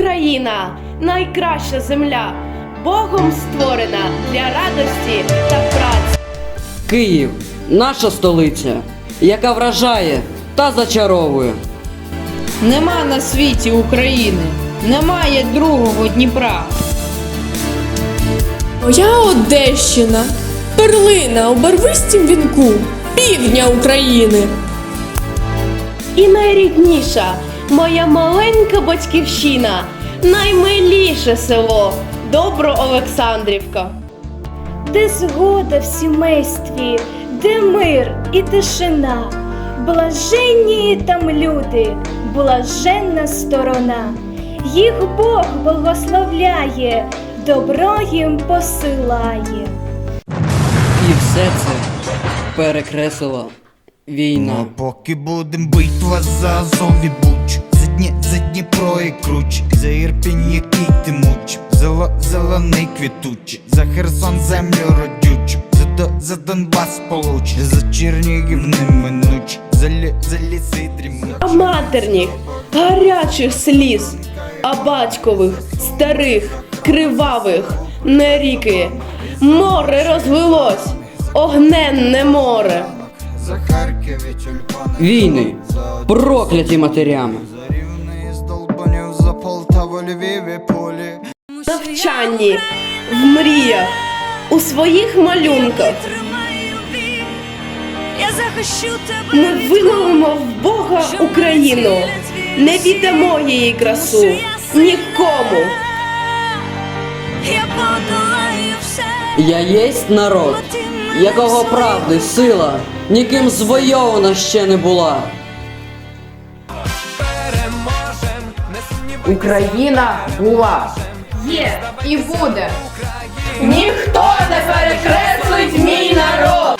Україна найкраща земля, Богом створена для радості та праці. Київ наша столиця, яка вражає та зачаровує. Нема на світі України, немає другого Дніпра. Моя Одещина, перлина у барвистім вінку, півдня України. І найрідніша моя маленька батьківщина, наймиліше село Доброолександрівка. де згода в сімействі, де мир і тишина, блаженні там люди, блаженна сторона, їх Бог благословляє, добро їм посилає. І все це перекреслила війна. Ну, поки будем битва за Азов і Буч. За, Дні, за Дніпро і Круч. За Ірпінь, який ти муч. Зело, зелений квітуч За Херсон землю родючу. За, До- за Донбас получ. За Чернігів неминуч За, лі, за ліси дрімуч а матерніх, гарячих сліз, а батькових, старих, кривавих, не ріки, море розлилось, огненне море. Війни, прокляті матерями. За Рівне із Долбанів За Полтаву, Львів і Полі навчанні, в мріях, у своїх малюнках. Я захищу тебе. Ми вимовимо в Бога Україну, не віддамо її красу нікому. Я подолаю все. Я єсть народ, якого правди, сила ніким звойована ще не була. Україна була, є і буде. Ніхто не перекреслить мій народ.